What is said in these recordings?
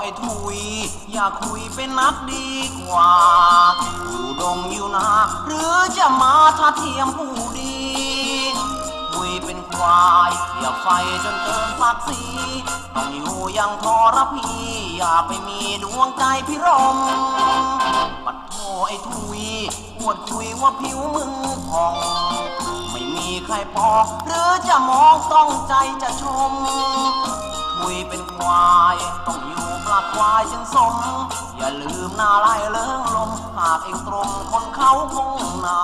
ไอ้ทุย อย่าคุยเป็นนักดีกว่า อยู่ดงอยู่นาหรือจะมาทัดเทียมผู้ดี คุยเป็นควาย อย่าไฟจนเกินศักดิ์ศรีต้องอยู่อยังทรพีอย่าไปมีดวงใจพิรม ปัดโทไอ้ทุยปวดคุยว่าผิวมึงผ่องไม่มีใครพอหรือจะมองต้องใจจะชม คุยเป็นควาย ต้องอยู่ปลาควายฉันสม อย่าลืมหน้าไล่เลิ้งลม หากเองตรงคนเขาคงนา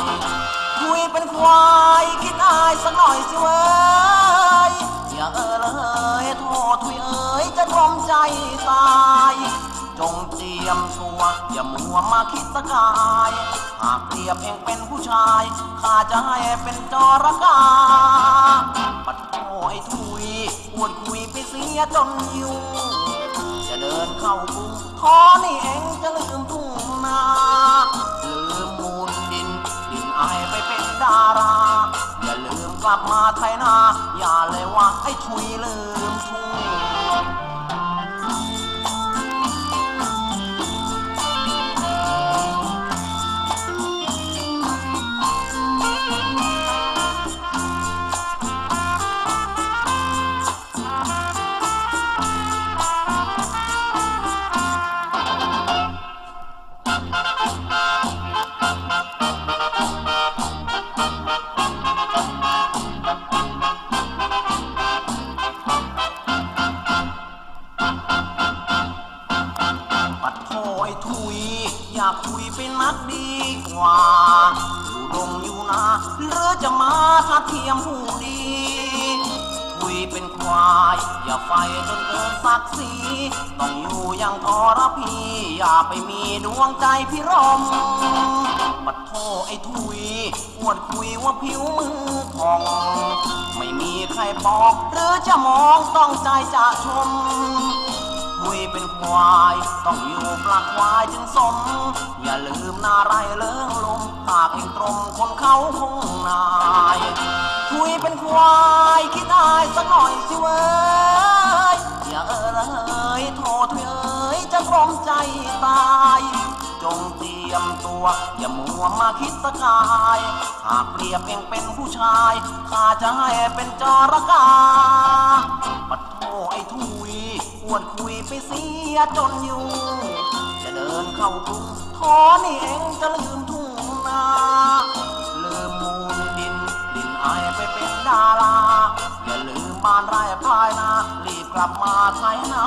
ย คุยเป็นควาย คิดอายสักหน่อยสิเว้ย อย่าเออเลยโทษทุยเอ๋ยจะทรมใจตาย จงเตรียมตัวอย่ามัวมาคิดสกาย หากเปรียบเองเป็นผู้ชาย ข้าจะให้เป็นจระกา ปัดโอยทุยอวดคุยไปเสียจนอยู่ จะเดินเข้ากรุงขอนี่เองจะลืมทุ่งนาลืมมูลดิน ดินไอายไปเป็นดารา อย่าลืมกลับมาไทยนาอย่าากคุยเป็นนักดีกว่า อยู่ดงอยู่นาหรือจะมาทัดเทียมผู้ดี คุยเป็นควาย อย่าไฟจนเกินศักดิ์ศรีต้องอยู่อยังทรพี อย่าไปมีดวงใจพิรมปัดโทไอ้ทุยอวดคุยว่าผิวมือผ่อง ไม่มีใครบอกหรือจะมองต้องใจจะชม คุยเป็นควาย ต้องอยู่ปลักควายจึงสม อย่าลืมหน้าไรเลิงลมหากเองตรงคนเขาคงนายคุยเป็นควายคิดอายสักหน่อยสิเว้ยอย่าเออเลยโทษเอ้ยจะพร้อมใจตายจงเตรียมตัว อย่ามัวมาคิดสกาย หากเปรียบเองเป็นผู้ชายข้าจะให้เป็นจรกาปั ไปเสียจนอยู่ จะเดินเข้ากรุงทอนี่เองจะลืมทุ่งนา ลืมมูลดินดินไอายไปเป็นดารา อย่าลืมบ้านไร่พลายนา รีบกลับมาใช้นา